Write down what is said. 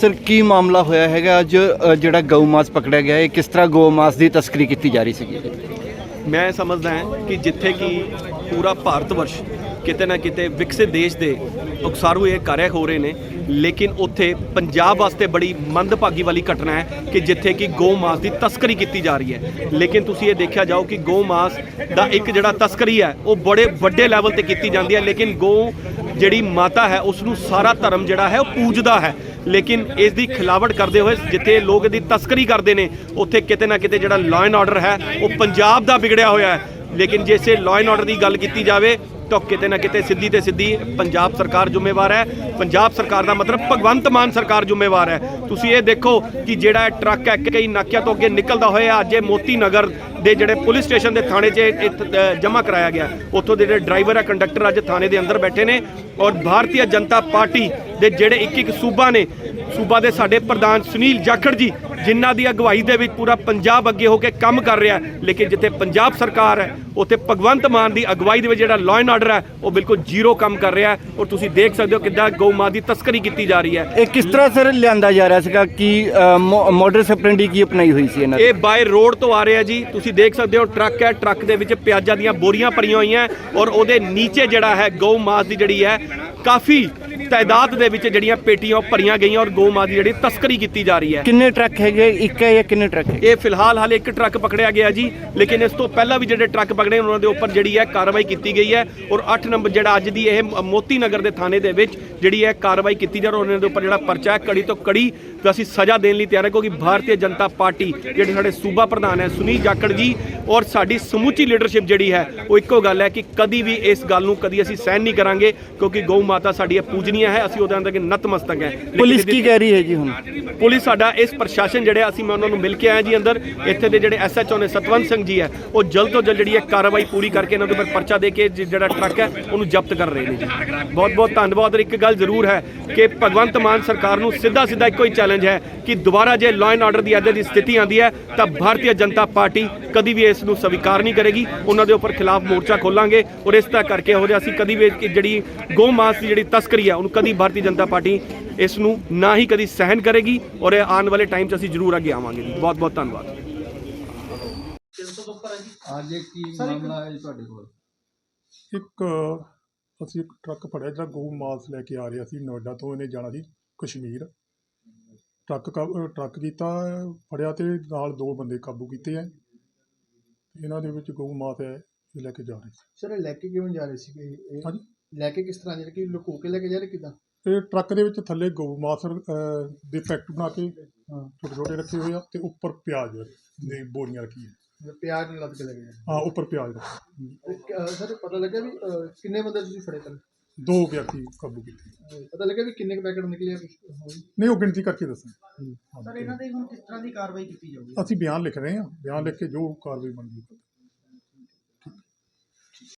Sir ਕੀ ਮਾਮਲਾ ਹੋਇਆ ਹੈਗਾ? ਅੱਜ ਅ, ਜਿਹੜਾ ਗਊ ਮਾਸ ਪਕੜਿਆ ਗਿਆ ਹੈ ਕਿਸ ਤਰ੍ਹਾਂ ਗਊ ਮਾਸ ਦੀ ਤਸਕਰੀ ਕੀਤੀ ਜਾ ਰਹੀ ਸੀਗੀ? ਮੈਂ ਸਮਝਦਾ ਹਾਂ ਕਿ ਜਿੱਥੇ ਕਿ ਪੂਰਾ ਭਾਰਤ ਵਰਸ਼ ਕਿਤੇ ਨਾ ਕਿਤੇ ਵਿਕਸਿਤ ਦੇਸ਼ ਦੇ ਉਕਸਾਰੂ ਇਹ ਕਾਰਜ ਹੋ ਰਹੇ ਨੇ ਲੇਕਿਨ ਉੱਥੇ ਪੰਜਾਬ ਵਾਸਤੇ ਬੜੀ ਮੰਦਭਾਗੀ ਵਾਲੀ ਘਟਨਾ ਹੈ ਕਿ ਜਿੱਥੇ ਕਿ ਗਊ ਮਾਸ ਦੀ ਤਸਕਰੀ ਕੀਤੀ ਜਾ ਰਹੀ ਹੈ। ਲੇਕਿਨ ਤੁਸੀਂ ਇਹ ਦੇਖਿਆ ਜਾਓ ਕਿ ਗਊ ਮਾਸ ਦਾ ਇੱਕ ਜਿਹੜਾ ਤਸਕਰੀ ਹੈ ਉਹ ਬੜੇ ਵੱਡੇ ਲੈਵਲ ਤੇ ਕੀਤੀ ਜਾਂਦੀ ਹੈ ਲੇਕਿਨ ਗਊ ਜਿਹੜੀ ਮਾਤਾ ਹੈ ਉਸ ਨੂੰ ਸਾਰਾ ਧਰਮ ਜਿਹੜਾ ਹੈ ਉਹ ਪੂਜਦਾ ਹੈ। ਲੇਕਿਨ ਇਸ ਦੀ ਖਿਲਾਵਟ ਕਰਦੇ ਹੋਏ ਜਿੱਥੇ ਲੋਕ ਇਹਦੀ ਤਸਕਰੀ ਕਰਦੇ ਨੇ, ਉੱਥੇ ਕਿਤੇ ਨਾ ਕਿਤੇ ਜਿਹੜਾ ਲਾਅ ਐਂਡ ਆਰਡਰ ਹੈ, ਉਹ ਪੰਜਾਬ ਦਾ ਵਿਗੜਿਆ ਹੋਇਆ ਹੈ। ਲੇਕਿਨ ਜੇ ਸੇ ਲਾਅ ਐਂਡ ਆਰਡਰ ਦੀ ਗੱਲ ਕੀਤੀ ਜਾਵੇ, ਤਾਂ ਕਿਤੇ ਨਾ ਕਿਤੇ ਸਿੱਧੀ ਤੇ ਸਿੱਧੀ ਪੰਜਾਬ ਸਰਕਾਰ ਜ਼ਿੰਮੇਵਾਰ ਹੈ। ਪੰਜਾਬ ਸਰਕਾਰ ਦਾ ਮਤਲਬ ਭਗਵੰਤ ਮਾਨ ਸਰਕਾਰ ਜ਼ਿੰਮੇਵਾਰ ਹੈ। ਤੁਸੀਂ ਇਹ ਦੇਖੋ ਕਿ ਜਿਹੜਾ ਟਰੱਕ ਹੈ, ਕਈ ਨਾਕਿਆਂ ਤੋਂ ਅੱਗੇ ਨਿਕਲਦਾ ਹੋਇਆ ਅੱਜ ਇਹ ਮੋਤੀ ਨਗਰ ਦੇ ਜਿਹੜੇ ਪੁਲਿਸ ਸਟੇਸ਼ਨ ਦੇ ਥਾਣੇ 'ਚ ਜਮ੍ਹਾਂ ਕਰਾਇਆ ਗਿਆ। ਉੱਥੋਂ ਦੇ ਜਿਹੜੇ ਡਰਾਈਵਰ ਹੈ, ਕੰਡਕਟਰ ਅੱਜ ਥਾਣੇ ਦੇ ਅੰਦਰ ਬੈਠੇ ਨੇ ਔਰ ਭਾਰਤੀ ਜਨਤਾ ਪਾਰਟੀ ਦੇ ਜਿਹੜੇ ਇੱਕ ਇੱਕ ਸੂਬਾ ਨੇ ਸੂਬਾ ਦੇ ਸਾਡੇ ਪ੍ਰਧਾਨ ਸੁਨੀਲ ਜਾਖੜ ਜੀ ਜਿਨ੍ਹਾਂ ਦੀ ਅਗਵਾਈ ਦੇ ਵਿੱਚ ਪੂਰਾ ਪੰਜਾਬ ਅੱਗੇ ਹੋ ਕੇ ਕੰਮ ਕਰ ਰਿਹਾ ਲੇਕਿਨ ਜਿੱਥੇ ਪੰਜਾਬ ਸਰਕਾਰ ਹੈ ਉੱਥੇ ਭਗਵੰਤ ਮਾਨ ਦੀ ਅਗਵਾਈ ਦੇ ਵਿੱਚ ਜਿਹੜਾ ਲਾਅ ਐਂਡ ਆਰਡਰ ਹੈ ਉਹ ਬਿਲਕੁਲ ਜ਼ੀਰੋ ਕੰਮ ਕਰ ਰਿਹਾ ਔਰ ਤੁਸੀਂ ਦੇਖ ਸਕਦੇ ਹੋ ਕਿੱਦਾਂ ਗਊ ਮਾਂ ਦੀ ਤਸਕਰੀ ਕੀਤੀ ਜਾ ਰਹੀ ਹੈ। ਇਹ ਕਿਸ ਤਰ੍ਹਾਂ ਸਰ ਲਿਆਂਦਾ ਜਾ ਰਿਹਾ ਸੀਗਾ? ਕਿ ਮਾਡਰ ਸਪਰੈਂਡੀ ਕੀ ਅਪਣਾਈ ਹੋਈ ਸੀ ਇਹਨਾਂ ਦੀ? ਇਹ ਬਾਈ ਰੋਡ ਤੋਂ ਆ ਰਿਹਾ ਜੀ। ਤੁਸੀਂ ਦੇਖ ਸਕਦੇ ਹੋ ਟਰੱਕ ਹੈ ਟਰੱਕ ਦੇ ਵਿੱਚ ਪਿਆਜ਼ਾਂ ਦੀਆਂ ਬੋਰੀਆਂ ਭਰੀਆਂ ਹੋਈਆਂ ਔਰ ਉਹਦੇ ਨੀਚੇ ਜਿਹੜਾ ਹੈ ਗਊ ਮਾਸ ਦੀ ਜਿਹੜੀ ਹੈ ਕਾਫੀ ਤਾਦਾਦ ਦੇ ਵਿੱਚ ਜਿਹੜੀਆਂ ਪੇਟੀਆਂ ਉਹ ਭਰੀਆਂ ਗਈਆਂ ਔਰ ਗਊ ਮਾਸ ਦੀ ਜਿਹੜੀ ਤਸਕਰੀ ਕੀਤੀ ਜਾ ਰਹੀ ਹੈ। ਕਿੰਨੇ ਟਰੱਕ ਹੈਗੇ? ਇੱਕ ਹੈ ਜਾਂ ਕਿੰਨੇ ਟਰੱਕ ਹੈ ਇਹ ਫਿਲਹਾਲ ਹਾਲੇ ਇੱਕ ਟਰੱਕ ਪਕੜਿਆ ਗਿਆ ਜੀ ਲੇਕਿਨ ਇਸ ਤੋਂ ਪਹਿਲਾਂ ਵੀ ਜਿਹੜੇ ਟਰੱਕ ਪਕੜੇ ਉਹਨਾਂ ਦੇ ਉੱਪਰ ਜਿਹੜੀ ਹੈ ਕਾਰਵਾਈ ਕੀਤੀ ਗਈ ਹੈ ਔਰ 8 ਨੰਬਰ ਜਿਹੜਾ ਅੱਜ ਦੀ ਇਹ ਮ- ਮੋਤੀ ਨਗਰ ਦੇ ਥਾਣੇ ਦੇ ਵਿੱਚ ਜਿਹੜੀ ਹੈ ਕਾਰਵਾਈ ਕੀਤੀ ਜਾ ਰਹੀ ਉਹਨਾਂ ਦੇ ਉੱਪਰ ਜਿਹੜਾ ਪਰਚਾ ਹੈ ਕੜੀ ਤੋਂ ਕੜੀ ਤੇ ਅਸੀਂ ਸਜ਼ਾ ਦੇਣ ਲਈ ਤਿਆਰ ਹਾਂ ਕਿਉਂਕਿ ਭਾਰਤੀ ਜਨਤਾ ਪਾਰਟੀ ਜਿਹੜੇ ਸਾਡੇ ਸੂਬਾ ਪ੍ਰਧਾਨ ਹੈ ਸੁਨੀਲ ਜਾਖੜ ਜੀ ਔਰ ਸਾਡੀ ਸਮੁੱਚੀ ਲੀਡਰਸ਼ਿਪ ਜਿਹੜੀ ਹੈ ਉਹ ਇੱਕੋ ਗੱਲ ਹੈ ਕਿ ਕਦੀ ਵੀ ਇਸ ਗੱਲ ਨੂੰ ਕਦੀ ਅਸੀਂ ਸਹਿਣ ਨਹੀਂ ਕਰਾਂਗੇ ਕਿਉਂਕਿ ਗਊ ਮਾਤਾ ਸਾਡੀ ਇਹ ਪੂਜਨੀਆ ਹੈ ਅਸੀਂ ਉਹਦੇ ਅੰਦਰ ਕਿ ਨਤਮਸਤਕ ਹੈ। ਪੁਲਿਸ ਕੀ ਕਹਿ ਰਹੀ ਹੈ ਜੀ ਹੁਣ? ਪੁਲਿਸ ਸਾਡਾ ਇਸ ਪ੍ਰਸ਼ਾਸਨ ਜਿਹੜੇ ਅਸੀਂ ਮੈਂ ਉਹਨਾਂ ਨੂੰ ਮਿਲ ਕੇ ਆਇਆ ਜੀ ਅੰਦਰ। ਇੱਥੇ ਦੇ ਜਿਹੜੇ ਐਸਐਚਓ ਨੇ ਸਤਵੰਤ ਸਿੰਘ ਜੀ ਹੈ ਉਹ ਜਲਦ ਤੋਂ ਜਲਦ ਜਿਹੜੀ ਹੈ ਕਾਰਵਾਈ ਪੂਰੀ ਕਰਕੇ ਇਹਨਾਂ ਦੇ ਉੱਪਰ ਪਰਚਾ ਦੇ ਕੇ ਜਿਹੜਾ ਟਰੱਕ ਹੈ ਉਹਨੂੰ ਜ਼ਬਤ ਕਰ ਰਹੇ ਨੇ ਜੀ। ਬਹੁਤ ਬਹੁਤ ਧੰਨਵਾਦ ਔਰ ਇੱਕ ਗੱਲ ਜ਼ਰੂਰ ਹੈ ਕਿ ਭਗਵੰਤ ਮਾਨ ਸਰਕਾਰ ਨੂੰ ਸਿੱਧਾ ਸਿੱਧਾ ਇੱਕੋ ਹੀ ਚੈਲੰਜ ਹੈ ਕਿ ਦੁਬਾਰਾ ਜੇ ਲਾਅ ਐਂਡ ਆਰਡਰ ਦੀ ਇੱਦਾਂ ਦੀ ਸਥਿਤੀ ਆਂਦੀ ਹੈ ਤਾਂ ਭਾਰਤੀ ਜਨਤਾ ਪਾਰਟੀ ਕਦੀ ਵੀ ਇਸ ਨੂੰ ਸਵੀਕਾਰ ਨਹੀਂ ਕਰੇਗੀ। ਉਹਨਾਂ ਦੇ ਉੱਪਰ ਖਿਲਾਫ ਮੋਰਚਾ ਖੋਲਾਂਗੇ ਔਰ ਇਸ ਤਰ੍ਹਾਂ ਕਰਕੇ ਹੋ ਰਿਹਾ ਅਸੀਂ ਕਦੀ ਵੀ ਜਿਹੜੀ ਗਊ ਮਾਸ ਦੀ ਜਿਹੜੀ ਤਸਕਰੀ ਹੈ ਉਹਨੂੰ ਕਦੀ ਭਾਰਤੀ ਜਨਤਾ ਪਾਰਟੀ ਇਸ ਨੂੰ ਨਾ ਹੀ ਕਦੀ ਸਹਿਨ ਕਰੇਗੀ ਔਰ ਇਹ ਆਉਣ ਵਾਲੇ ਟਾਈਮ 'ਚ ਅਸੀਂ ਜ਼ਰੂਰ ਅੱਗੇ ਆਵਾਂਗੇ ਜੀ। ਬਹੁਤ ਬਹੁਤ ਧੰਨਵਾਦ। ਅੱਜ ਇਹ ਕੀ ਮਾਮਲਾ ਹੈ ਜੀ ਤੁਹਾਡੇ ਕੋਲ? ਇੱਕ ਅਸੀਂ ਇੱਕ ਟਰੱਕ ਫੜਿਆ ਜਿਹੜਾ ਗਊ ਮਾਸ ਲੈ ਕੇ ਆ ਰਿਹਾ ਸੀ ਨੋਇਡਾ ਤੋਂ ਇਹਨੇ ਜਾਣਾ ਸੀ ਕਸ਼ਮੀਰ। ਟਰੱਕ ਕਾ- ਟਰੱਕ ਕੀਤਾ ਫੜਿਆ ਤੇ ਨਾਲ ਦੋ ਬੰਦੇ ਕਾਬੂ ਕੀਤੇ ਐ ਇਹਨਾਂ ਦੇ ਵਿੱਚ ਗਊ ਮਾਸ ਹੈ ਇਹ ਲੈ ਕੇ ਜਾ ਰਹੇ ਸੀ। ਸਰ ਇਹ ਲੈ ਕੇ ਕਿਉਂ ਜਾ ਰਹੇ ਸੀਗੇ? ਇਹ ਹਾਂਜੀ। ਲੈ ਕੇ ਕਿਸ ਤਰ੍ਹਾਂ ਜਿਹੜੇ ਕਿ ਲੁਕੋ ਕੇ ਲੈ ਕੇ ਜਾ ਰਹੇ ਕਿਦਾਂ? ਤੇ ਟਰੱਕ ਦੇ ਵਿੱਚ ਥੱਲੇ ਗਊ ਮਾਸ ਅਹ, ਦੇ ਪੈਕਟ ਬਣਾ ਕੇ ਛੋਟੇ ਛੋਟੇ ਰੱਖੇ ਹੋਏ ਆ ਤੇ ਉੱਪਰ ਪਿਆਜ਼ ਦੀ ਬੋਰੀਆਂ ਰੱਖੀਆਂ। ਮਤਲਬ ਪਿਆਜ਼ ਨੂੰ ਲੱਦ ਕੇ ਲੈ ਕੇ ਜਾ ਹਾਂ ਉੱਪਰ ਪਿਆਜ਼ ਰੱਖੇ। ਰਹੇ ਤੇ, ਸਰ ਪਤਾ ਲੱਗਾ ਵੀ ਅਹ, ਕਿੰਨੇ ਬੰਦੇ ਤੁਸੀਂ ਫੜੇ ਕੱਲ ਦੋ ਵਿਅਕਤੀ ਕਾਬੂ ਕੀਤੇ। ਪਤਾ ਲੱਗਾ ਵੀ ਕਿੰਨੇ ਪੈਕਟ ਨਿਕਲੇ ਆ ਕੁਛ? ਨਹੀਂ ਉਹ ਗਿਣਤੀ ਕਰਕੇ ਦੱਸਾਂ। ਸਰ ਇਹਨਾਂ ਦੇ ਹੁਣ ਕਿਸ ਤਰ੍ਹਾਂ ਦੀ ਕਾਰਵਾਈ ਕੀਤੀ ਜਾਊਗੀ? ਅਸੀਂ ਬਿਆਨ ਲਿਖ ਰਹੇ ਹਾਂ। ਬਿਆਨ ਲਿਖ ਕੇ ਜੋ ਕਾਰਵਾਈ ਬਣਦੀ ਹੈ।